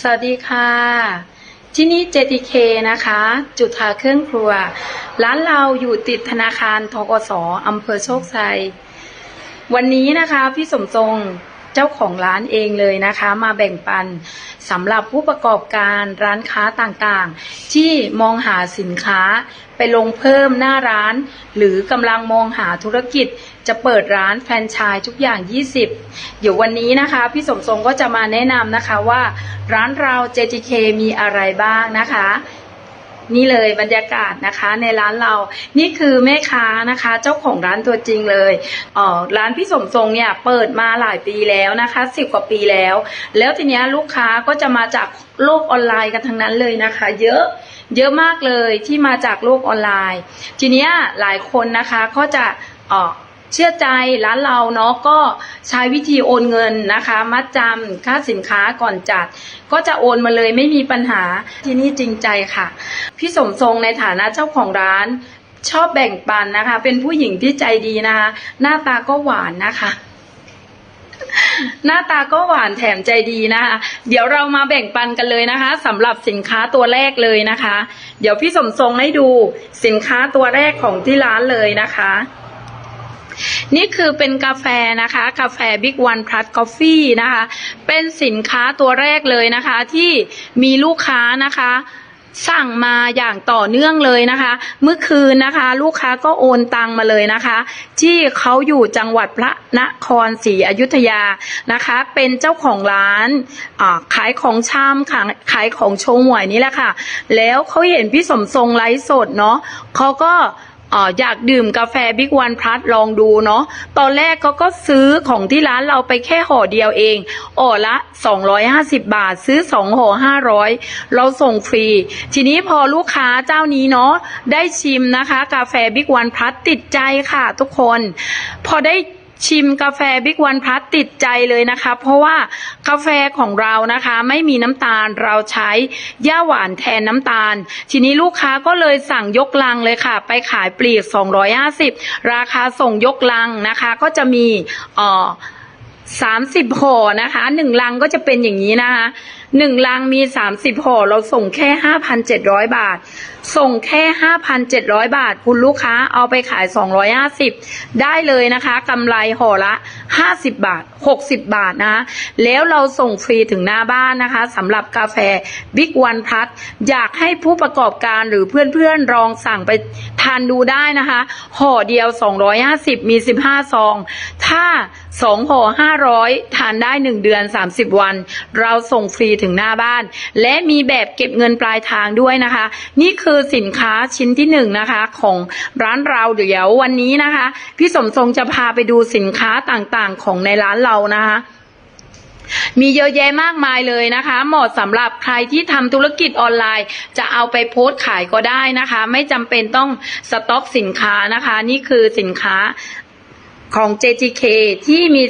สวัสดีค่ะ ที่นี่ JTK นะคะ จุดทาเครื่องครัว ร้านเราอยู่ติดธนาคารทกสอำเภอโชคชัย วันนี้นะคะ พี่สมทรง เจ้าของร้านเองเลยนะคะ มาแบ่งปันสำหรับผู้ประกอบการร้านค้าต่างๆ ที่มองหาสินค้าไปลงเพิ่มหน้าร้าน หรือกำลังมองหาธุรกิจจะเปิดร้านแฟรนไชส์ทุกอย่าง 20 เดี๋ยววันนี้นะคะ พี่สมทรงก็จะมาแนะนำนะคะว่า ร้านเรา JTK มีอะไรบ้างนะคะ นี่เลยบรรยากาศนะคะในร้านเรา นี่คือแม่ค้านะคะ เจ้าของร้านตัวจริงเลยเออร้านพี่สมทรงเนี่ยเปิดมาหลายปีแล้วนะคะสิบกว่าปีแล้ว แล้วทีนี้ลูกค้าก็จะมาจากโลกออนไลน์กันทั้งนั้นเลยนะคะ เยอะเยอะมากเลยที่มาจากโลกออนไลน์ ทีนี้หลายคนนะคะก็จะออ เชื่อใจร้านเราเนาะก็ใช้วิธีโอนเงินนะคะ มัดจำค่าสินค้าก่อนจัด ก็จะโอนมาเลยไม่มีปัญหาที่นี่จริงใจค่ะ พี่สมทรงในฐานะเจ้าของร้าน ชอบแบ่งปันนะคะ เป็นผู้หญิงที่ใจดีนะคะ หน้าตาก็หวานนะคะหน้าตาก็หวานแถมใจดีนะคะ เดี๋ยวเรามาแบ่งปันกันเลยนะคะสำหรับสินค้าตัวแรกเลยนะคะ เดี๋ยวพี่สมทรงให้ดูสินค้าตัวแรกของที่ร้านเลยนะคะ นี่คือเป็นกาแฟนะคะ กาแฟ Big One Plus Coffee นะคะ เป็นสินค้าตัวแรกเลยนะคะที่มีลูกค้านะคะสั่งมาอย่างต่อเนื่องเลยนะคะ เมื่อคืนนะคะ ลูกค้าก็โอนตังมาเลยนะคะ ที่เขาอยู่จังหวัดพระนครศรีอยุธยานะคะ เป็นเจ้าของร้านขายของชำขายขายของโชว์หวยนี่แหละค่ะ แล้วเขาเห็นพี่สมทรงไลฟ์สดเนาะเขาก็ อยากดื่มกาแฟบิ๊กวันพลัสลองดูเนาะตอนแรกเขาก็ซื้อของที่ร้านเราไปแค่ห่อเดียวเองอ่อละ 250 บาทซื้อ2ห่อ500 เราส่งฟรี ทีนี้พอลูกค้าเจ้านี้เนาะได้ชิมนะคะ กาแฟบิ๊กวันพลัสติดใจค่ะทุกคน พอได้ ชิมกาแฟบิ๊กวันพลัสติดใจเลยนะคะ เพราะว่ากาแฟของเรานะคะไม่มีน้ำตาลเราใช้ย่าหวานแทนน้ำตาล ทีนี้ลูกค้าก็เลยสั่งยกลังเลยค่ะ ไปขายปลีก 250 ราคาส่งยกลังนะคะ ก็จะมีเอ่อสามสิบห่อนะคะหนึ่งลังก็จะเป็นอย่างนี้นะคะหนึ่งลังมีสามสิบห่อเราส่งแค่ห้าพันเจ็ดร้อยบาท ส่งแค่ห้าพันเจ็ดร้อยบาท คุณลูกค้าเอาไปขายสองร้อยห้าสิบได้เลยนะคะกำไรห่อละห้าสิบบาทหกสิบบาทนะคะแล้วเราส่งฟรีถึงหน้าบ้านนะคะสำหรับกาแฟบิ๊กวันพัทอยากให้ผู้ประกอบการหรือเพื่อนๆลองสั่งไปทานดูได้นะคะ ห่อเดียว 250 มี 15 ซอง ถ้า 2 ห่อ 500 ทานได้ 1 เดือน 30 วัน เราส่งฟรีถึงหน้าบ้าน และมีแบบเก็บเงินปลายทางด้วยนะคะ นี่คือสินค้าชิ้นที่1นะคะ ของร้านเราเดี๋ยววันนี้นะคะ พี่สมทรงจะพาไปดูสินค้าต่างๆของในร้านเรานะคะมีเยอะแยะมากมายเลยนะคะ เหมาะสำหรับใครที่ทำธุรกิจออนไลน์ จะเอาไปโพสต์ขายก็ได้นะคะ ไม่จำเป็นต้องสต็อกสินค้านะคะ นี่คือสินค้าของ JGK ที่มี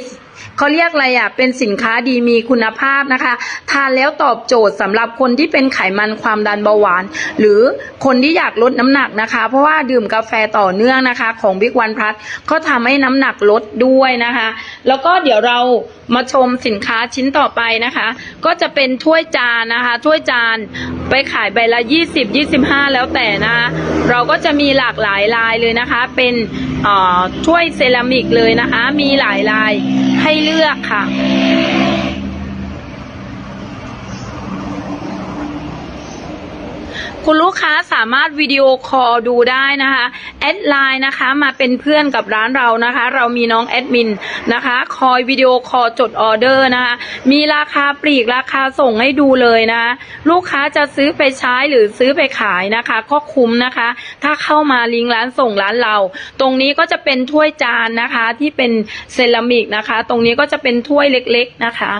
เขาเรียกอะไรอะ เป็นสินค้าดีมีคุณภาพนะคะ ทานแล้วตอบโจทย์สำหรับคนที่เป็นไขมันความดันเบาหวาน หรือคนที่อยากลดน้ำหนักนะคะ เพราะว่าดื่มกาแฟต่อเนื่องนะคะ ของ Big One Plus ก็ทำให้น้ำหนักลดด้วยนะคะ แล้วก็เดี๋ยวเรามาชมสินค้าชิ้นต่อไปนะคะ ก็จะเป็นถ้วยจานนะคะ ถ้วยจานไปขายใบละ 20 25 แล้วแต่นะคะ เราก็จะมีหลากหลายลายเลยนะคะ เป็นอ่อถ้วยเซรามิกเลยนะคะ มีหลายลายให้เลือกค่ะ คุณลูกค้าสามารถวิดีโอคอลดูได้นะคะแอดไลน์นะคะมาเป็นเพื่อนกับร้านเรานะคะ เรามีน้องแอดมินนะคะ คอยวิดีโอคอลจดออเดอร์นะคะ มีราคาปลีกราคาส่งให้ดูเลยนะ ลูกค้าจะซื้อไปใช้หรือซื้อไปขายนะคะ ก็คุ้มนะคะ ถ้าเข้ามาลิงก์ร้านส่งร้านเรา ตรงนี้ก็จะเป็นถ้วยจานนะคะที่เป็นเซรามิกนะคะ ตรงนี้ก็จะเป็นถ้วยเล็กๆนะคะ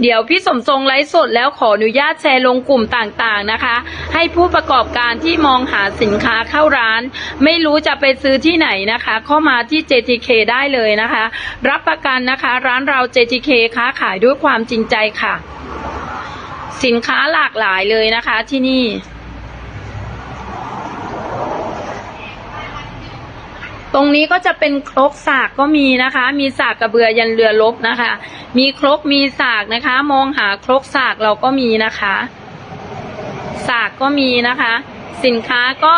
เดี๋ยวพี่สมทรงไลฟ์สดแล้วขออนุญาตแชร์ลงกลุ่มต่างๆนะคะ ให้ผู้ประกอบการที่มองหาสินค้าเข้าร้าน ไม่รู้จะไปซื้อที่ไหนนะคะ เข้ามาที่ JTK ได้เลยนะคะ รับประกันนะคะร้านเรา JTK ค้าขายด้วยความจริงใจค่ะ สินค้าหลากหลายเลยนะคะที่นี่ ตรงนี้ก็จะเป็นครกสากก็มีนะคะ มีสากกระเบือยันเรือลบนะคะ มีครกมีสากนะคะ มองหาครกสากเราก็มีนะคะ สากก็มีนะคะ สินค้าก็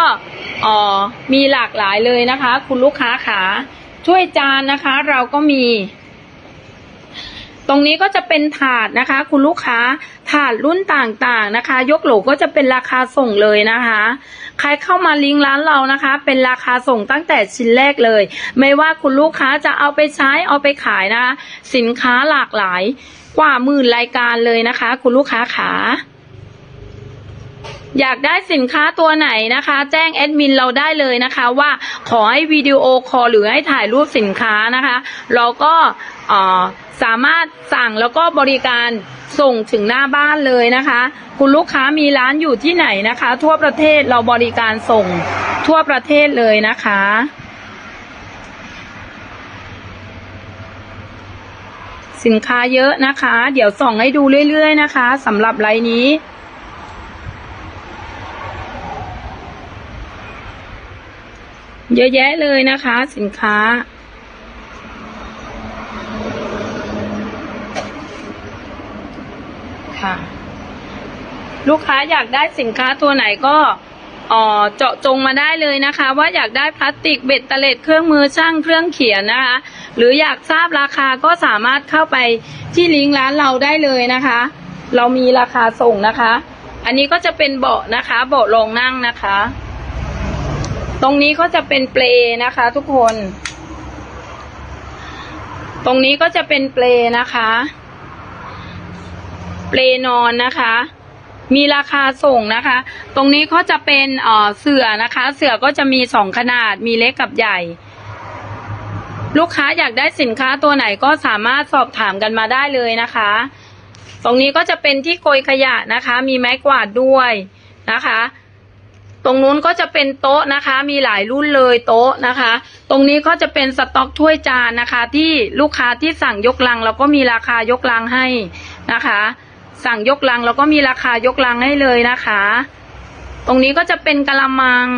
อ๋อมีหลากหลายเลยนะคะ คุณลูกค้าขาถ้วยจานนะคะ เราก็มี ตรงนี้ก็จะเป็นถาดนะคะ คุณลูกค้าถาดรุ่นต่างๆนะคะ ยกโหลก็จะเป็นราคาส่งเลยนะคะ ใครเข้ามาลิงก์ร้านเรานะคะ เป็นราคาส่งตั้งแต่ชิ้นแรกเลย ไม่ว่าคุณลูกค้าจะเอาไปใช้เอาไปขายนะคะ สินค้าหลากหลายกว่าหมื่นรายการเลยนะคะ คุณลูกค้าขา อยากได้สินค้าตัวไหนนะคะ แจ้งแอดมินเราได้เลยนะคะว่าขอให้วิดีโอคอลหรือให้ถ่ายรูปสินค้านะคะ เราก็สามารถสั่งแล้วก็บริการส่งถึงหน้าบ้านเลยนะคะ คุณลูกค้ามีร้านอยู่ที่ไหนนะคะ ทั่วประเทศเราบริการส่งทั่วประเทศเลยนะคะสินค้าเยอะนะคะ เดี๋ยวส่องให้ดูเรื่อยๆนะคะสำหรับไลน์นี้ เยอะแยะเลยนะคะ สินค้า ค่ะ ลูกค้าอยากได้สินค้าตัวไหนก็เอ่อเจาะจงมาได้เลยนะคะ ว่าอยากได้พลาสติกเบ็ดตะเล็ดเครื่องมือช่างเครื่องเขียนนะคะ หรืออยากทราบราคาก็สามารถเข้าไปที่ลิงก์ร้านเราได้เลยนะคะ เรามีราคาส่งนะคะ อันนี้ก็จะเป็นเบาะนะคะ เบาะรองนั่งนะคะ ตรงนี้ก็จะเป็นเปลนะคะ ทุกคน ตรงนี้ก็จะเป็นเปลนะคะ เปลนอนนะคะ มีราคาส่งนะคะ ตรงนี้ก็จะเป็นเอ่อเสื่อนะคะ เสื่อก็จะมีสองขนาด มีเล็กกับใหญ่ ลูกค้าอยากได้สินค้าตัวไหนก็สามารถสอบถามกันมาได้เลยนะคะ ตรงนี้ก็จะเป็นที่โกยขยะนะคะ มีไม้กวาดด้วยนะคะ ตรงนู้นก็จะเป็นโต๊ะนะคะ มีหลายรุ่นเลยโต๊ะนะคะ ตรงนี้ก็จะเป็นสต็อกถ้วยจานนะคะ ที่ลูกค้าที่สั่งยกลังเราก็มีราคายกลังให้นะคะ สั่งยกลังเราก็มีราคายกลังให้เลยนะคะ ตรงนี้ก็จะเป็นกะละมัง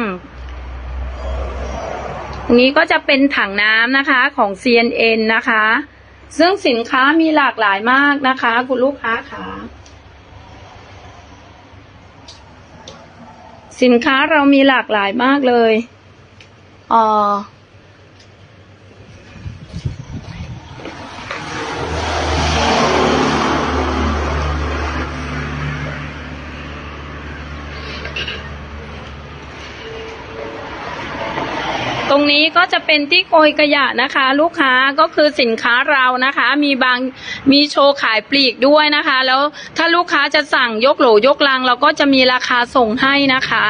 ตรงนี้ก็จะเป็นถังน้ำนะคะของ CNN นะคะ ซึ่งสินค้ามีหลากหลายมากนะคะ คุณลูกค้าค่ะ สินค้าเรามีหลากหลายมากเลย อ่อ รงนี้ก็จะเป็นที่โกยขยะนะคะ ลูกค้าก็คือสินค้าเรานะคะ มีบางมีโชว์ขายปลีกด้วยนะคะ แล้วถ้าลูกค้าจะสั่งยกโหลยกลัง เราก็จะมีราคาส่งให้นะคะ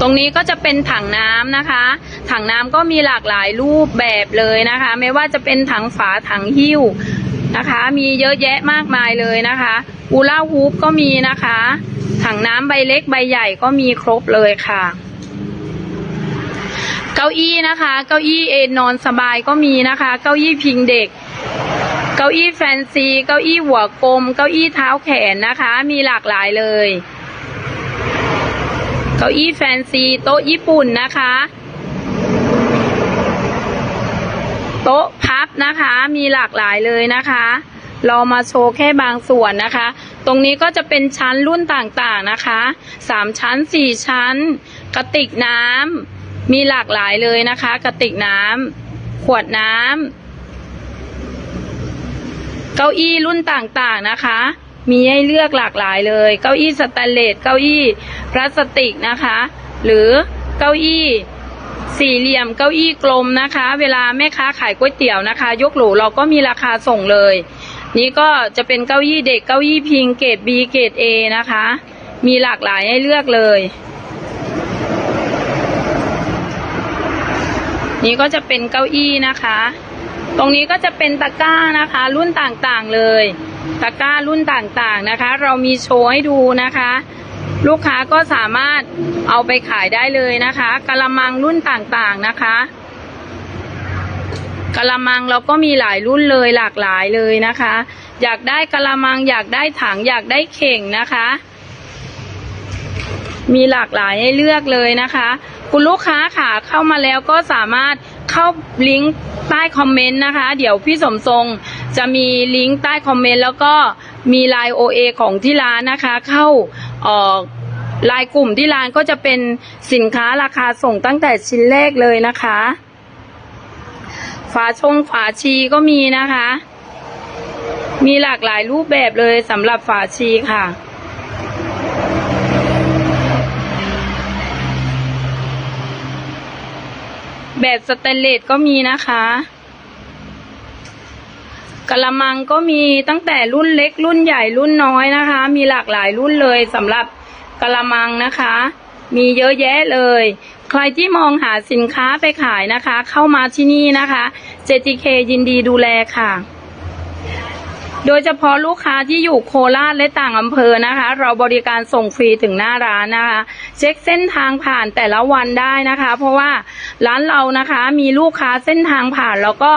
ตรงนี้ก็จะเป็นถังน้ำนะคะ ถังน้ำก็มีหลากหลายรูปแบบเลยนะคะ ไม่ว่าจะเป็นถังฝาถังหิ้วนะคะ มีเยอะแยะมากมายเลยนะคะอูล่าฮูปก็มีนะคะ ถังน้ำใบเล็กใบใหญ่ก็มีครบเลยค่ะ เก้าอี้นะคะ เก้าอี้เอนนอนสบายก็มีนะคะ เก้าอี้พิงเด็ก เก้าอี้แฟนซี เก้าอี้หัวกลม เก้าอี้เท้าแขนนะคะ มีหลากหลายเลย เก้าอี้แฟนซี โต๊ะญี่ปุ่นนะคะ โต๊ะพับนะคะ มีหลากหลายเลยนะคะ เรามาโชว์แค่บางส่วนนะคะ ตรงนี้ก็จะเป็นชั้นรุ่นต่างๆนะคะสามชั้นสี่ชั้น กระติกน้ำ มีหลากหลายเลยนะคะ กระติกน้ำขวดน้ำเก้าอี้รุ่นต่างๆนะคะ มีให้เลือกหลากหลายเลย เก้าอี้สแตนเลสเก้าอี้พลาสติกนะคะ หรือเก้าอี้สี่เหลี่ยมเก้าอี้กลมนะคะ เวลาแม่ค้าขายก๋วยเตี๋ยวนะคะ ยกโหลเราก็มีราคาส่งเลย นี่ก็จะเป็นเก้าอี้เด็กเก้าอี้พิงเกรด B เกรด A นะคะ มีหลากหลายให้เลือกเลย นี่ก็จะเป็นเก้าอี้นะคะ ตรงนี้ก็จะเป็นตะกร้านะคะ รุ่นต่างๆเลย ตะกร้ารุ่นต่างๆนะคะ เรามีโชว์ให้ดูนะคะ ลูกค้าก็สามารถเอาไปขายได้เลยนะคะกะละมังรุ่นต่างๆนะคะกะละมังเราก็มีหลายรุ่นเลยหลากหลายเลยนะคะ อยากได้กะละมังอยากได้ถังอยากได้เข่งนะคะ มีหลากหลายให้เลือกเลยนะคะ คุณลูกค้าค่ะเข้ามาแล้วก็สามารถเข้าลิงก์ใต้คอมเมนต์นะคะ เดี๋ยวพี่สมทรงจะมีลิงก์ใต้คอมเมนต์แล้วก็มีไลน์ OA ของที่ร้านนะคะ เข้าออไลน์กลุ่มที่ร้านก็จะเป็นสินค้าราคาส่งตั้งแต่ชิ้นแรกเลยนะคะ ฝาชงฝาชีก็มีนะคะ มีหลากหลายรูปแบบเลยสำหรับฝาชีค่ะ แบบสแตนเลสก็มีนะคะกระมังก็มีตั้งแต่รุ่นเล็กรุ่นใหญ่รุ่นน้อยนะคะ มีหลากหลายรุ่นเลยสำหรับกระมังนะคะ มีเยอะแยะเลย ใครที่มองหาสินค้าไปขายนะคะ เข้ามาที่นี่นะคะ JTK ยินดีดูแลค่ะ โดยเฉพาะลูกค้าที่อยู่โคราชและต่างอำเภอนะคะ เราบริการส่งฟรีถึงหน้าร้านนะคะ เช็คเส้นทางผ่านแต่ละวันได้นะคะ เพราะว่าร้านเรานะคะมีลูกค้าเส้นทางผ่านแล้วก็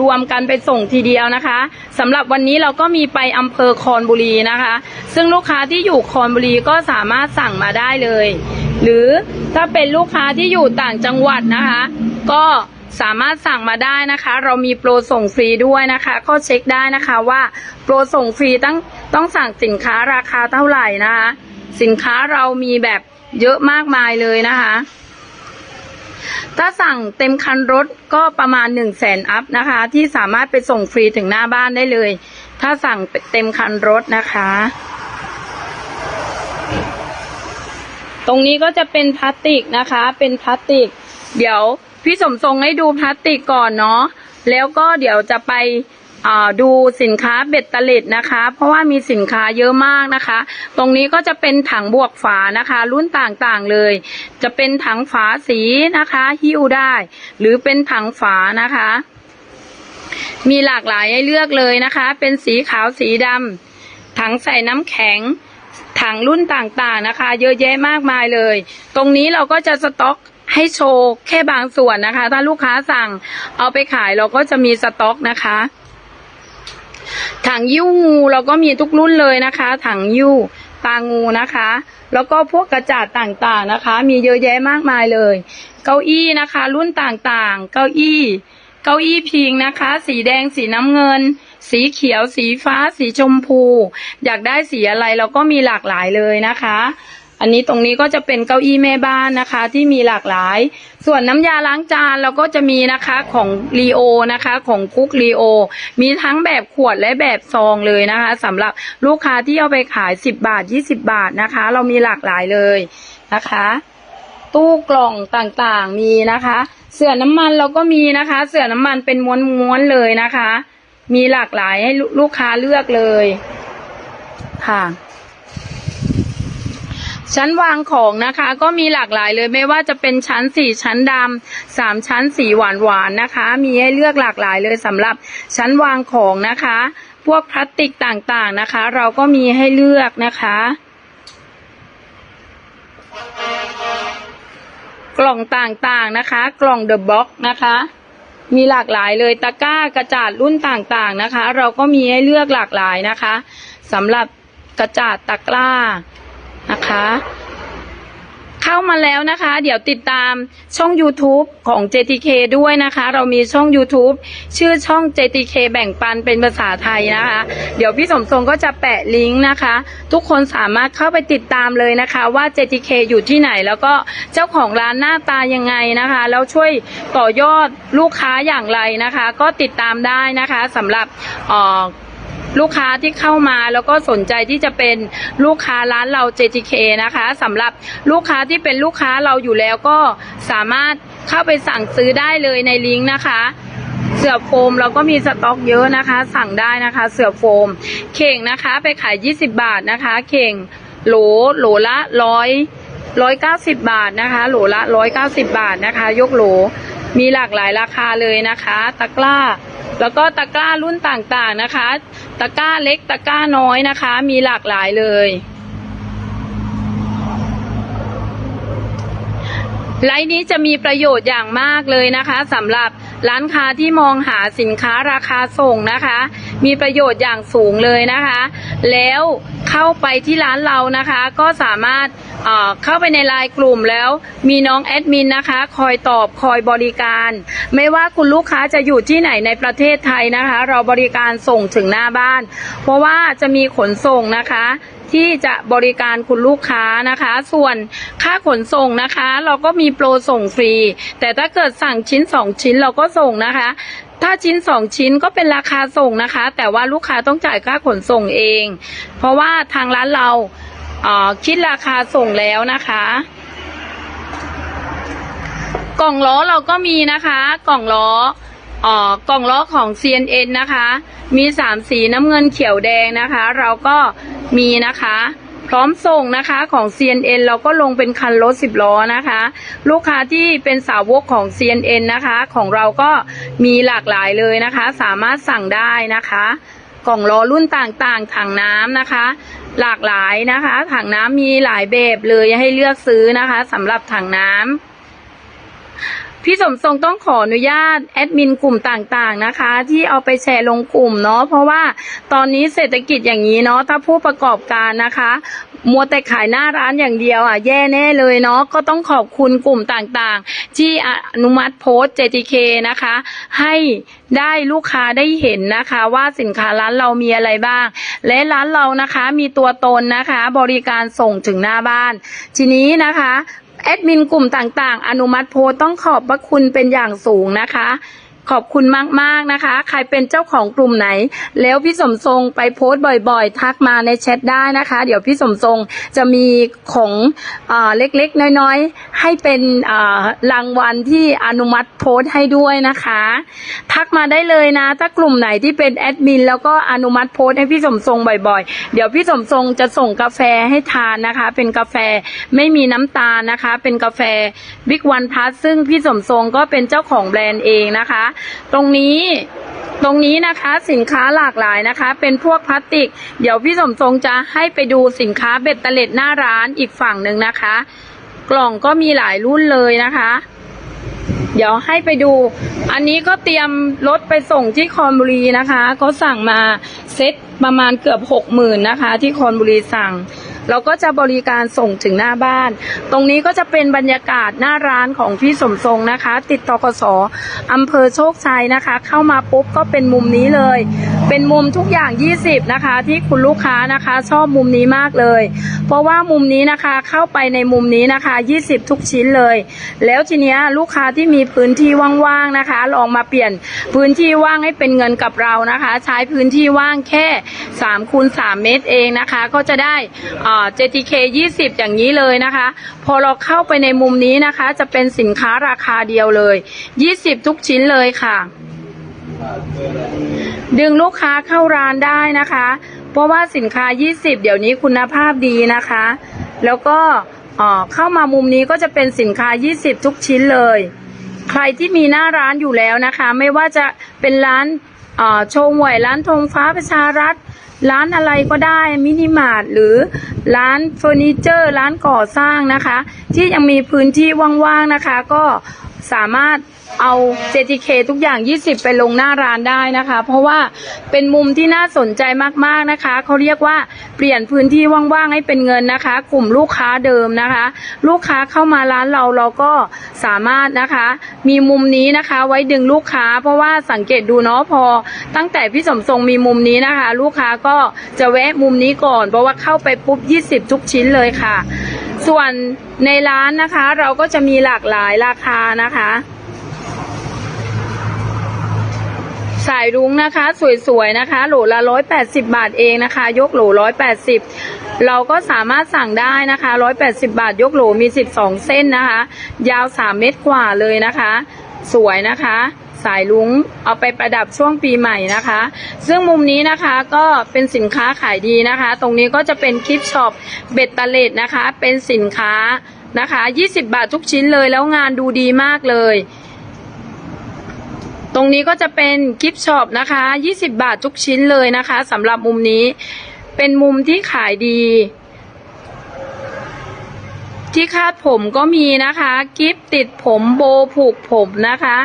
รวมกันไปส่งทีเดียวนะคะสำหรับวันนี้เราก็มีไปอำเภอคอนบุรีนะคะ ซึ่งลูกค้าที่อยู่คอนบุรีก็สามารถสั่งมาได้เลย หรือถ้าเป็นลูกค้าที่อยู่ต่างจังหวัดนะคะ ก็ สามารถสั่งมาได้นะคะ เรามีโปรส่งฟรีด้วยนะคะ ก็เช็คได้นะคะว่าโปรส่งฟรีต้องต้องสั่งสินค้าราคาเท่าไหร่นะคะ สินค้าเรามีแบบเยอะมากมายเลยนะคะ ถ้าสั่งเต็มคันรถก็ประมาณ1นึ่งแสนอัพนะคะ ที่สามารถไปส่งฟรีถึงหน้าบ้านได้เลย ถ้าสั่งเต็มคันรถนะคะ ตรงนี้ก็จะเป็นพลาสติกนะคะ เป็นพลาสติก เดี๋ยว พี่สมทรงให้ดูพลาสติกก่อนเนาะแล้วก็เดี๋ยวจะไปดูสินค้าเบ็ดเตล็ดนะคะ เพราะว่ามีสินค้าเยอะมากนะคะ ตรงนี้ก็จะเป็นถังบวกฝานะคะ รุ่นต่างๆเลย จะเป็นถังฝาสีนะคะหิ้วได้ หรือเป็นถังฝานะคะ มีหลากหลายให้เลือกเลยนะคะ เป็นสีขาวสีดำถังใส่น้ำแข็งถังรุ่นต่างๆนะคะ เยอะแยะมากมายเลย ตรงนี้เราก็จะสต็อก ให้โชว์แค่บางส่วนนะคะ ถ้าลูกค้าสั่งเอาไปขายเราก็จะมีสต็อกนะคะถังยิ้วงูเราก็มีทุกรุ่นเลยนะคะ ถังยิ้วตางูนะคะ แล้วก็พวกกระจาดต่างๆนะคะ มีเยอะแยะมากมายเลย เก้าอี้นะคะ รุ่นต่างๆ เก้าอี้ เก้าอี้พิงนะคะ สีแดงสีน้ำเงิน สีเขียว สีฟ้า สีชมพู อยากได้สีอะไรเราก็มีหลากหลายเลยนะคะ อันนี้ตรงนี้ก็จะเป็นเก้าอี้แม่บ้านนะคะ ที่มีหลากหลาย ส่วนน้ำยาล้างจานเราก็จะมีนะคะของรีโอนะคะของคุกรีโอมีทั้งแบบขวดและแบบซองเลยนะคะสำหรับลูกค้าที่เอาไปขาย 10 บาท 20 บาทนะคะ เรามีหลากหลายเลยนะคะ ตู้กล่องต่างๆมีนะคะ เสื่อน้ำมันเราก็มีนะคะ เสื่อน้ำมันเป็นม้วนๆเลยนะคะ มีหลากหลายให้ลูลูกค้าเลือกเลยค่ะ ชั้นวางของนะคะ ก็มีหลากหลายเลยไม่ว่าจะเป็นชั้นสีชั้นดำสามชั้นสีหวานหวานนะคะ มีให้เลือกหลากหลายเลยสำหรับชั้นวางของนะคะ พวกพลาสติกต่างๆนะคะ เราก็มีให้เลือกนะคะกล่องต่างๆนะคะ กล่องเดอะบ็อกนะคะ มีหลากหลายเลยตะกร้ากระจาดรุ่นต่างๆนะคะ เราก็มีให้เลือกหลากหลายนะคะสำหรับกระจาดตะกร้า นะคะ เข้ามาแล้วนะคะ เดี๋ยวติดตามช่อง YouTube ของ JTK ด้วยนะคะ เรามีช่อง YouTube ชื่อช่อง JTK แบ่งปันเป็นภาษาไทยนะคะ เดี๋ยวพี่สมทรงก็จะแปะลิงก์นะคะ ทุกคนสามารถเข้าไปติดตามเลยนะคะ ว่า JTK อยู่ที่ไหน แล้วก็เจ้าของร้านหน้าตายังไงนะคะ แล้วช่วยต่อยอดลูกค้าอย่างไรนะคะ ก็ติดตามได้นะคะสำหรับออ ลูกค้าที่เข้ามาแล้วก็สนใจที่จะเป็นลูกค้าร้านเรา JTK นะคะสำหรับลูกค้าที่เป็นลูกค้าเราอยู่แล้วก็สามารถเข้าไปสั่งซื้อได้เลยในลิงก์นะคะเสือโฟมเราก็มีสต็อกเยอะนะคะ สั่งได้นะคะ เสือโฟม เข่งนะคะ ไปขาย 20 บาทนะคะ เข่งโหลโหลละร้อยร้อยเก้าสิบบาทนะคะ โหลละร้อยเก้าสิบบาทนะคะ ยกโหล มีหลากหลายราคาเลยนะคะ ตะกร้า แล้วก็ตะกร้ารุ่นต่างๆนะคะ ตะกร้าเล็กตะกร้าน้อยนะคะ มีหลากหลายเลยไลน์นี้จะมีประโยชน์อย่างมากเลยนะคะสำหรับ ร้านค้าที่มองหาสินค้าราคาส่งนะคะ มีประโยชน์อย่างสูงเลยนะคะ แล้วเข้าไปที่ร้านเรานะคะ ก็สามารถเข้าไปในไลน์กลุ่มแล้วมีน้องแอดมินนะคะ คอยตอบคอยบริการ ไม่ว่าคุณลูกค้าจะอยู่ที่ไหนในประเทศไทยนะคะ เราบริการส่งถึงหน้าบ้าน เพราะว่าจะมีขนส่งนะคะ ที่จะบริการคุณลูกค้านะคะ ส่วนค่าขนส่งนะคะ เราก็มีโปรส่งฟรี แต่ถ้าเกิดสั่งชิ้น 2 ชิ้นเราก็ส่งนะคะถ้าชิ้น 2 ชิ้นก็เป็นราคาส่งนะคะ แต่ว่าลูกค้าต้องจ่ายค่าขนส่งเอง เพราะว่าทางร้านเราเออคิดราคาส่งแล้วนะคะ กล่องล้อเราก็มีนะคะ กล่องล้อ กล่องล้อของ CNN นะคะ มีสามสีน้ำเงินเขียวแดงนะคะ เราก็มีนะคะ พร้อมส่งนะคะของ CNN เราก็ลงเป็นคันรถสิบล้อนะคะ ลูกค้าที่เป็นสาวกของ CNN นะคะ ของเราก็มีหลากหลายเลยนะคะ สามารถสั่งได้นะคะ กล่องล้อรุ่นต่างๆถังน้ำนะคะ หลากหลายนะคะ ถังน้ำมีหลายแบบเลยให้เลือกซื้อนะคะสำหรับถังน้ำ พี่สมทรงต้องขออนุญาตแอดมินกลุ่มต่างๆนะคะ ที่เอาไปแชร์ลงกลุ่มเนาะเพราะว่าตอนนี้เศรษฐกิจอย่างนี้เนาะถ้าผู้ประกอบการนะคะ มัวแต่ขายหน้าร้านอย่างเดียวอะแย่แน่เลยเนาะก็ต้องขอบคุณกลุ่มต่างๆ ที่อนุมัติโพสต์ JTK นะคะ ให้ได้ลูกค้าได้เห็นนะคะ ว่าสินค้าร้านเรามีอะไรบ้าง และร้านเรานะคะมีตัวตนนะคะ บริการส่งถึงหน้าบ้าน ทีนี้นะคะแอดมินกลุ่มต่างๆ อนุมัติโพสต์ต้องขอบพระคุณเป็นอย่างสูงนะคะ ขอบคุณมากๆนะคะ ใครเป็นเจ้าของกลุ่มไหน แล้วพี่สมทรงไปโพสต์บ่อยๆ ทักมาในแชทได้นะคะ เดี๋ยวพี่สมทรงจะมีของอเล็กๆ น้อยๆ ให้เป็นรางวัลที่อนุมัติโพสต์ให้ด้วยนะคะ ทักมาได้เลยนะ ถ้ากลุ่มไหนที่เป็นแอดมินแล้วก็อนุมัติโพสต์ให้พี่สมทรงบ่อยๆ เดี๋ยวพี่สมทรงจะส่งกาแฟให้ทานนะคะ เป็นกาแฟไม่มีน้ำตาลนะคะ เป็นกาแฟบิ๊กวันพัสซึ่งพี่สมทรงก็เป็นเจ้าของแบรนด์เองนะคะตรงนี้ตรงนี้นะคะสินค้าหลากหลายนะคะ เป็นพวกพลาสติก เดี๋ยวพี่สมทรงจะให้ไปดูสินค้าเบ็ดเตล็ดหน้าร้านอีกฝั่งหนึ่งนะคะ กล่องก็มีหลายรุ่นเลยนะคะ เดี๋ยวให้ไปดู อันนี้ก็เตรียมรถไปส่งที่คอนบุรีนะคะเขาสั่งมาเซ็ตประมาณเกือบหกหมื่นนะคะ ที่คอนบุรีสั่ง เราก็จะบริการส่งถึงหน้าบ้าน ตรงนี้ก็จะเป็นบรรยากาศหน้าร้านของพี่สมทรงนะคะ ติดตกสอำเภอโชคชัยนะคะ เข้ามาปุ๊บก็เป็นมุมนี้เลย เป็นมุมทุกอย่าง 20 นะคะ ที่คุณลูกค้านะคะ ชอบมุมนี้มากเลย เพราะว่ามุมนี้นะคะเข้าไปในมุมนี้นะคะ 20 ทุกชิ้นเลย แล้วทีเนี้ยลูกค้าที่มีพื้นที่ว่างๆนะคะ ลองมาเปลี่ยนพื้นที่ว่างให้เป็นเงินกับเรานะคะ ใช้พื้นที่ว่างแค่3คูณ3เมตรเองนะคะ ก็จะได้อ่ JTK 20 อย่างนี้เลยนะคะ พอเราเข้าไปในมุมนี้นะคะ จะเป็นสินค้าราคาเดียวเลย 20 ทุกชิ้นเลยค่ะ ดึงลูกค้าเข้าร้านได้นะคะ เพราะว่าสินค้า 20 เดี๋ยวนี้คุณภาพดีนะคะ แล้วก็เข้ามามุมนี้ก็จะเป็นสินค้า 20 ทุกชิ้นเลย ใครที่มีหน้าร้านอยู่แล้วนะคะ ไม่ว่าจะเป็นร้านโชว์หวยร้านธงฟ้าประชารัฐ ร้านอะไรก็ได้มินิมาร์ทหรือร้านเฟอร์นิเจอร์ ร้านก่อสร้างนะคะ ที่ยังมีพื้นที่ว่างๆนะคะ ก็สามารถ เอา JTK ทุกอย่าง 20 ไปลงหน้าร้านได้นะคะ เพราะว่าเป็นมุมที่น่าสนใจมากๆนะคะ เขาเรียกว่าเปลี่ยนพื้นที่ว่างๆให้เป็นเงินนะคะ กลุ่มลูกค้าเดิมนะคะ ลูกค้าเข้ามาร้านเราเราก็สามารถนะคะ มีมุมนี้นะคะไว้ดึงลูกค้า เพราะว่าสังเกตดูเนาะพอ ตั้งแต่พี่สมทรงมีมุมนี้นะคะ ลูกค้าก็จะแวะมุมนี้ก่อน เพราะว่าเข้าไปปุ๊บ 20 ทุกชิ้นเลยค่ะ ส่วนในร้านนะคะ เราก็จะมีหลากหลายราคานะคะ สายรุ้งนะคะ สวยๆนะคะ โหลละร้อยแปดสิบาทเองนะคะ ยกโหลร้อยแปดสิบเราก็สามารถสั่งได้นะคะร้อยแปดสิบาท ยกโหลมีสิบสองเส้นนะคะ ยาวสามเมตรกว่าเลยนะคะ สวยนะคะ สายลุงเอาไปประดับช่วงปีใหม่นะคะ ซึ่งมุมนี้นะคะก็เป็นสินค้าขายดีนะคะ ตรงนี้ก็จะเป็นคลิปช็อปเบ็ดเตเลดนะคะ เป็นสินค้านะคะ 20 บาททุกชิ้นเลยแล้วงานดูดีมากเลย ตรงนี้ก็จะเป็นกิฟช็อปนะคะ 20 บาททุกชิ้นเลยนะคะสำหรับมุมนี้เป็นมุมที่ขายดี ที่คาดผมก็มีนะคะ กิฟติดผมโบผูกผมนะคะ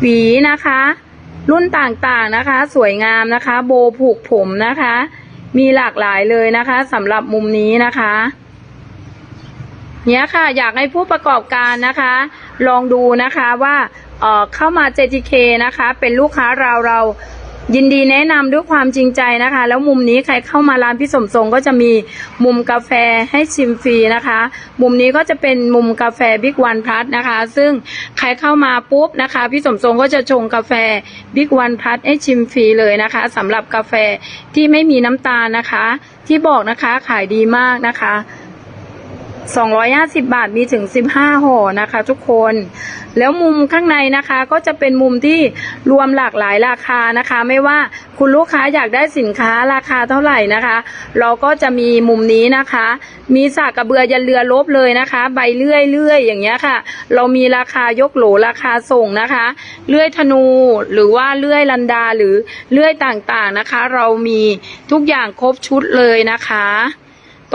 หวีนะคะ รุ่นต่างๆนะคะ สวยงามนะคะ โบผูกผมนะคะ มีหลากหลายเลยนะคะสำหรับมุมนี้นะคะเนี้ยค่ะ อยากให้ผู้ประกอบการนะคะ ลองดูนะคะว่า เออเข้ามา JTK นะคะ เป็นลูกค้าเราเรายินดีแนะนำด้วยความจริงใจนะคะ แล้วมุมนี้ใครเข้ามาร้านพี่สมทรงก็จะมีมุมกาแฟให้ชิมฟรีนะคะ มุมนี้ก็จะเป็นมุมกาแฟบิ๊กวันพัทนะคะ ซึ่งใครเข้ามาปุ๊บนะคะ พี่สมทรงก็จะชงกาแฟบิ๊กวันพัทให้ชิมฟรีเลยนะคะสำหรับกาแฟที่ไม่มีน้ำตาลนะคะ ที่บอกนะคะขายดีมากนะคะ 250 บาทมีถึง 15ห่อนะคะ ทุกคน แล้วมุมข้างในนะคะก็จะเป็นมุมที่รวมหลากหลายราคานะคะ ไม่ว่าคุณลูกค้าอยากได้สินค้าราคาเท่าไหร่นะคะ เราก็จะมีมุมนี้นะคะ มีสากกระเบือยันเรือลบเลยนะคะ ใบเลื่อยเลื่อยอย่างเงี้ยค่ะ เรามีราคายกโหลราคาส่งนะคะ เลื่อยธนูหรือว่าเลื่อยลันดาหรือเลื่อยต่างๆนะคะ เรามีทุกอย่างครบชุดเลยนะคะ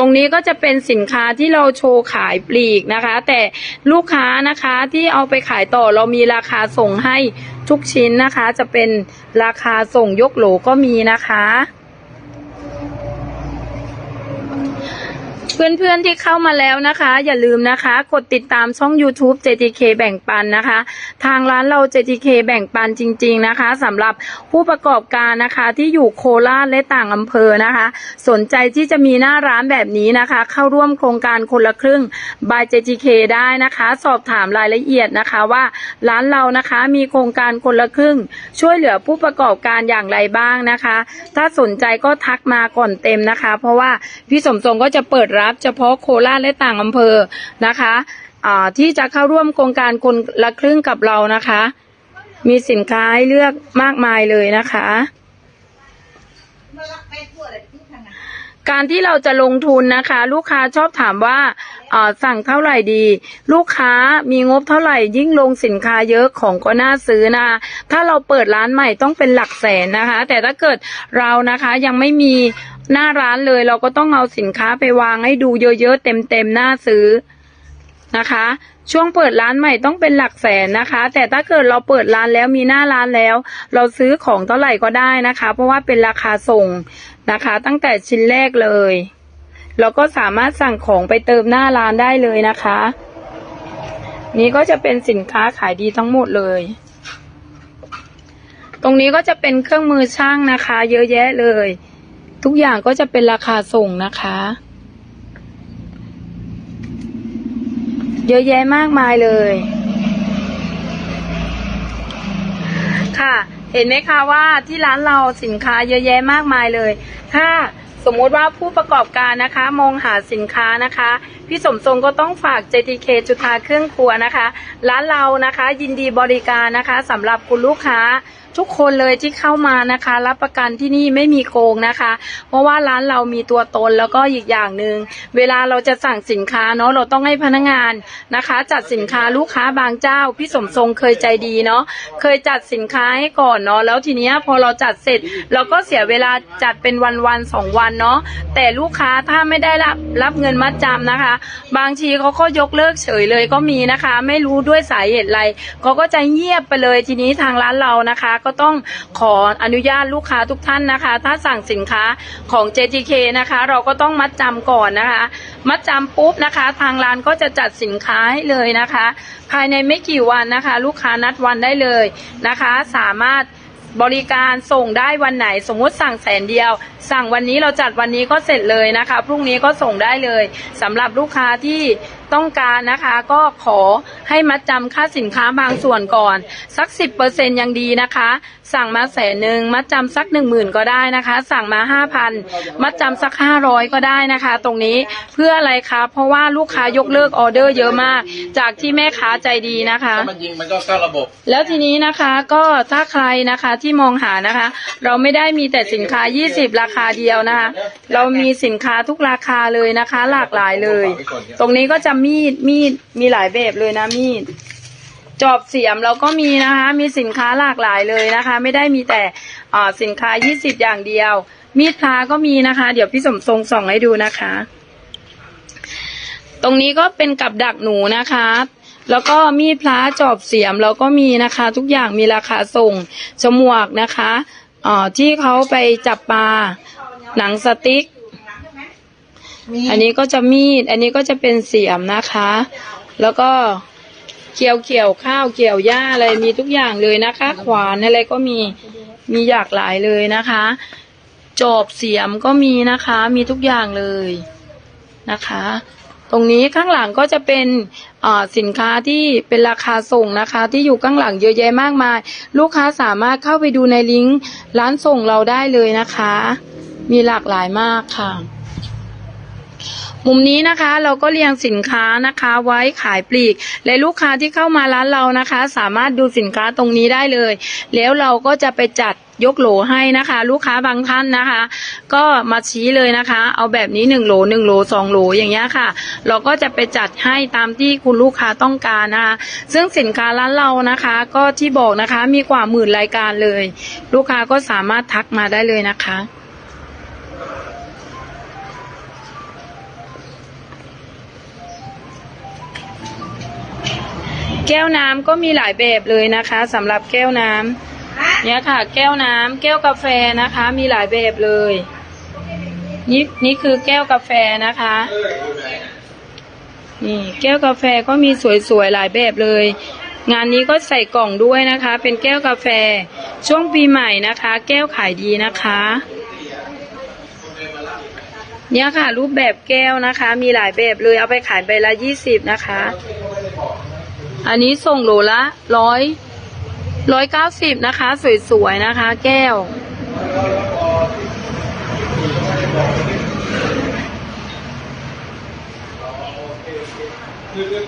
ตรงนี้ก็จะเป็นสินค้าที่เราโชว์ขายปลีกนะคะ แต่ลูกค้านะคะที่เอาไปขายต่อเรามีราคาส่งให้ทุกชิ้นนะคะ จะเป็นราคาส่งยกโหลก็มีนะคะ เพื่อนๆที่เข้ามาแล้วนะคะ อย่าลืมนะคะ กดติดตามช่อง YouTube JTK แบ่งปันนะคะ ทางร้านเรา JTK แบ่งปันจริง ๆนะคะสำหรับผู้ประกอบการนะคะที่อยู่โคราชและต่างอำเภอนะคะ สนใจที่จะมีหน้าร้านแบบนี้นะคะ เข้าร่วมโครงการคนละครึ่ง by JTK ได้นะคะ สอบถามรายละเอียดนะคะว่าร้านเรานะคะมีโครงการคนละครึ่ง ช่วยเหลือผู้ประกอบการอย่างไรบ้างนะคะ ถ้าสนใจก็ทักมาก่อนเต็มนะคะ เพราะว่าพี่สมทรงก็จะเปิดรับเฉพาะโคราชและต่างอำเภอนะคะที่จะเข้าร่วมโครงการคนละครึ่งกับเรานะคะ มีสินค้าให้เลือกมากมายเลยนะคะ การที่เราจะลงทุนนะคะ ลูกค้าชอบถามว่าสั่งเท่าไหร่ดี ลูกค้ามีงบเท่าไหร่ยิ่งลงสินค้าเยอะของก็น่าซื้อนะ ถ้าเราเปิดร้านใหม่ต้องเป็นหลักแสนนะคะ แต่ถ้าเกิดเรานะคะยังไม่มี หน้าร้านเลยเราก็ต้องเอาสินค้าไปวางให้ดูเยอะๆเต็มๆหน้าซื้อนะคะ ช่วงเปิดร้านใหม่ต้องเป็นหลักแสนนะคะ แต่ถ้าเกิดเราเปิดร้านแล้วมีหน้าร้านแล้ว เราซื้อของเท่าไหร่ก็ได้นะคะ เพราะว่าเป็นราคาส่งนะคะ ตั้งแต่ชิ้นแรกเลยเราก็สามารถสั่งของไปเติมหน้าร้านได้เลยนะคะ นี้ก็จะเป็นสินค้าขายดีทั้งหมดเลย ตรงนี้ก็จะเป็นเครื่องมือช่างนะคะ เยอะแยะเลย ทุกอย่างก็จะเป็นราคาส่งนะคะ เยอะแยะมากมายเลย ค่ะ เห็นไหมคะว่าที่ร้านเราสินค้าเยอะแยะมากมายเลย ถ้าสมมุติว่าผู้ประกอบการนะคะ มองหาสินค้านะคะ พี่สมทรงก็ต้องฝาก JTK จุฑาเครื่องครัวนะคะ ร้านเรานะคะ ยินดีบริการนะคะสำหรับคุณลูกค้า ทุกคนเลยที่เข้ามานะคะ รับประกันที่นี่ไม่มีโกงนะคะ เพราะว่าร้านเรามีตัวตนแล้วก็อีกอย่างหนึ่งเวลาเราจะสั่งสินค้าเนาะเราต้องให้พนักงานนะคะ จัดสินค้าลูกค้าบางเจ้าพี่สมทรงเคยใจดีเนาะเคยจัดสินค้าให้ก่อนเนาะแล้วทีเนี้ยพอเราจัดเสร็จ เราก็เสียเวลาจัดเป็นวันวันสองวันเนาะแต่ลูกค้าถ้าไม่ได้รับรับเงินมัดจำนะคะ บางทีเขาก็ยกเลิกเฉยเลยก็มีนะคะ ไม่รู้ด้วยสาเหตุอะไรเขาก็จะเงียบไปเลยทีนี้ทางร้านเรานะคะก็ต้องขออนุญาตลูกค้าทุกท่านนะคะ ถ้าสั่งสินค้าของ JTK นะคะ เราก็ต้องมัดจำก่อนนะคะ มัดจำปุ๊บนะคะ ทางร้านก็จะจัดสินค้าให้เลยนะคะ ภายในไม่กี่วันนะคะ ลูกค้านัดวันได้เลยนะคะ สามารถบริการส่งได้วันไหนสมมุติสั่งแสนเดียวสั่งวันนี้เราจัดวันนี้ก็เสร็จเลยนะคะ พรุ่งนี้ก็ส่งได้เลยสำหรับลูกค้าที่ต้องการนะคะก็ขอให้มัดจำค่าสินค้าบางส่วนก่อน สัก 10%ยังดีนะคะ สั่งมาแสนหนึ่งมัดจำสักหนึ่งหมื่นก็ได้นะคะ สั่งมาห้าพันมัดจำสักห้าร้อยก็ได้นะคะ ตรงนี้เพื่ออะไรคะเพราะว่าลูกค้ายกเลิกออเดอร์เยอะมาก จากที่แม่ค้าใจดีนะคะถ้ามันยิงมันก็เข้าระบบ แล้วทีนี้นะคะก็ถ้าใครนะคะที่มองหานะคะ เราไม่ได้มีแต่สินค้า 20ราคาเดียวนะคะ เรามีสินค้าทุกราคาเลยนะคะ หลากหลายเลย ตรงนี้ก็จะมีดมีดมีหลายแบบเลยนะมีด จอบเสียมเราก็มีนะคะ มีสินค้าหลากหลายเลยนะคะ ไม่ได้มีแต่อ่าสินค้า 20 อย่างเดียว มีดพลาก็มีนะคะ เดี๋ยวพี่สมทรงส่องให้ดูนะคะ ตรงนี้ก็เป็นกับดักหนูนะคะแล้วก็มีดพระจอบเสียมเราก็มีนะคะ ทุกอย่างมีราคาส่งฉมวกนะคะเอ่อที่เขาไปจับปลาหนังสติ๊ก อันนี้ก็จะมีด อันนี้ก็จะเป็นเสียมนะคะ แล้วก็เกี่ยวเกี่ยวข้าวเกี่ยวหญ้าอะไรมีทุกอย่างเลยนะคะ ขวานอะไรก็มีมีหลากหลายเลยนะคะ จอบเสียมก็มีนะคะ มีทุกอย่างเลยนะคะ ตรงนี้ข้างหลังก็จะเป็นสินค้าที่เป็นราคาส่งนะคะ ที่อยู่ข้างหลังเยอะแยะมากมาย ลูกค้าสามารถเข้าไปดูในลิงก์ร้านส่งเราได้เลยนะคะ มีหลากหลายมากค่ะ มุมนี้นะคะเราก็เรียงสินค้านะคะไว้ขายปลีก และลูกค้าที่เข้ามาร้านเรานะคะ สามารถดูสินค้าตรงนี้ได้เลย แล้วเราก็จะไปจัดยกโหลให้นะคะ ลูกค้าบางท่านนะคะ ก็มาชี้เลยนะคะ เอาแบบนี้หนึ่งโหลหนึ่งโหลสองโหลอย่างเงี้ยค่ะ เราก็จะไปจัดให้ตามที่คุณลูกค้าต้องการนะคะ ซึ่งสินค้าร้านเรานะคะ ก็ที่บอกนะคะมีกว่าหมื่นรายการเลย ลูกค้าก็สามารถทักมาได้เลยนะคะ แก้วน้ำก็มีหลายแบบเลยนะคะสำหรับแก้วน้ำเนี่ยค่ะ แก้วน้ำแก้วกาแฟนะคะ มีหลายแบบเลย นี่นี่คือแก้วกาแฟนะคะนี่แก้วกาแฟก็มีสวยๆหลายแบบเลย งานนี้ก็ใส่กล่องด้วยนะคะ เป็นแก้วกาแฟช่วงปีใหม่นะคะ แก้วขายดีนะคะเนี่ยค่ะ รูปแบบแก้วนะคะ มีหลายแบบเลยเอาไปขายใบละยี่สิบนะคะ อันนี้ส่งโหลละร้อยร้อยเก้าสิบนะคะ สวยๆนะคะ แก้ว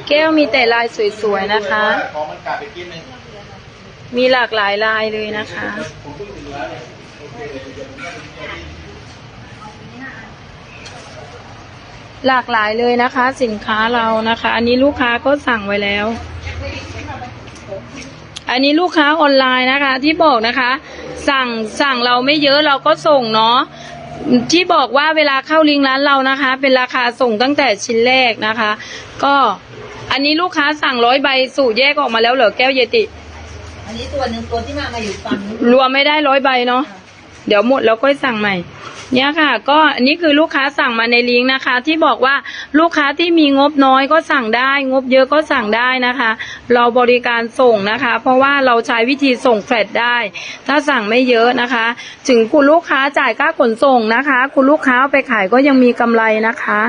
แก้วมีแต่ลายสวยๆนะคะ มีหลากหลายลายเลยนะคะ หลากหลายเลยนะคะ สินค้าเรานะคะ อันนี้ลูกค้าก็สั่งไว้แล้ว อันนี้ลูกค้าออนไลน์นะคะ ที่บอกนะคะ สั่งสั่งเราไม่เยอะเราก็ส่งเนาะที่บอกว่าเวลาเข้าลิงก์ร้านเรานะคะ เป็นราคาส่งตั้งแต่ชิ้นแรกนะคะ ก็อันนี้ลูกค้าสั่งร้อยใบสูตรแยกออกมาแล้วเหรอแก้วเยติ อันนี้ตัวหนึ่งตัวที่มามาอยู่ฝั่งนู้นรวมไม่ได้ร้อยใบเนาะเดี๋ยวหมดแล้วก็สั่งใหม่ เนี่ยค่ะ ก็อันนี้คือลูกค้าสั่งมาในลิงก์นะคะ ที่บอกว่าลูกค้าที่มีงบน้อยก็สั่งได้ งบเยอะก็สั่งได้นะคะ เราบริการส่งนะคะ เพราะว่าเราใช้วิธีส่งแฟลตได้ ถ้าสั่งไม่เยอะนะคะ ถึงคุณลูกค้าจ่ายค่าขนส่งนะคะ คุณลูกค้าเอาไปขายก็ยังมีกำไรนะคะ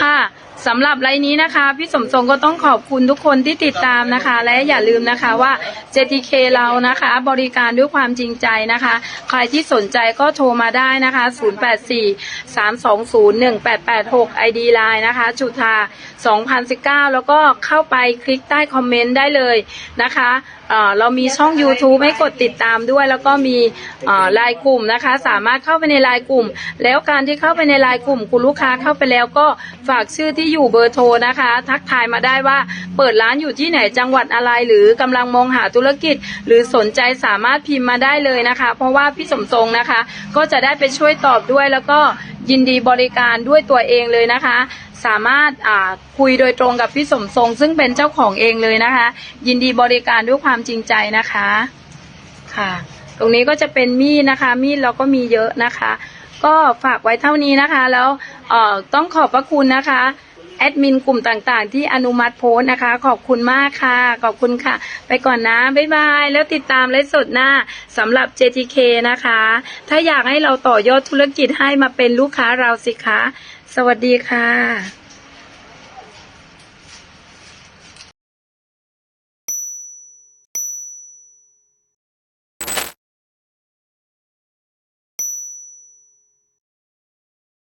ค่ะ สำหรับไลน์นี้นะคะ พี่สมทรงก็ต้องขอบคุณทุกคนที่ติดตามนะคะ และอย่าลืมนะคะว่า JTK เรานะคะ บริการด้วยความจริงใจนะคะ ใครที่สนใจก็โทรมาได้นะคะ 084 320 1886 ID Line นะคะ จุธา2019 แล้วก็เข้าไปคลิกใต้คอมเมนต์ได้เลยนะคะ เรามีช่อง YouTube ให้กดติดตามด้วย แล้วก็มีลน์กลุ่มนะคะ สามารถเข้าไปในลน์กลุ่ม แล้วการที่เข้าไปในลน์กลุ่ม คุณลูกค้าเข้าไปแล้วก็ฝากชื่อที่อยู่เบอร์โทรนะคะ ทักทายมาได้ว่าเปิดร้านอยู่ที่ไหนจังหวัดอะไรหรือกำลังมองหาธุรกิจ หรือสนใจสามารถพิมพ์มาได้เลยนะคะ เพราะว่าพี่สมทรงนะคะ ก็จะได้ไปช่วยตอบด้วยแล้วก็ ยินดีบริการด้วยตัวเองเลยนะคะ สามารถคุยโดยตรงกับพี่สมทรง ซึ่งเป็นเจ้าของเองเลยนะคะ ยินดีบริการด้วยความจริงใจนะคะค่ะ ตรงนี้ก็จะเป็นมีดนะคะ มีดเราก็มีเยอะนะคะ ก็ฝากไว้เท่านี้นะคะ แล้วต้องขอบพระคุณนะคะ แอดมินกลุ่มต่างๆ ที่อนุมัติโพสต์นะคะ ขอบคุณมากค่ะ ขอบคุณค่ะ ไปก่อนนะ บ๊ายบาย แล้วติดตามไลฟ์สดหน้าสำหรับ JTK นะคะ ถ้าอยากให้เราต่อยอดธุรกิจให้มาเป็นลูกค้าเราสิคะ สวัสดีค่ะ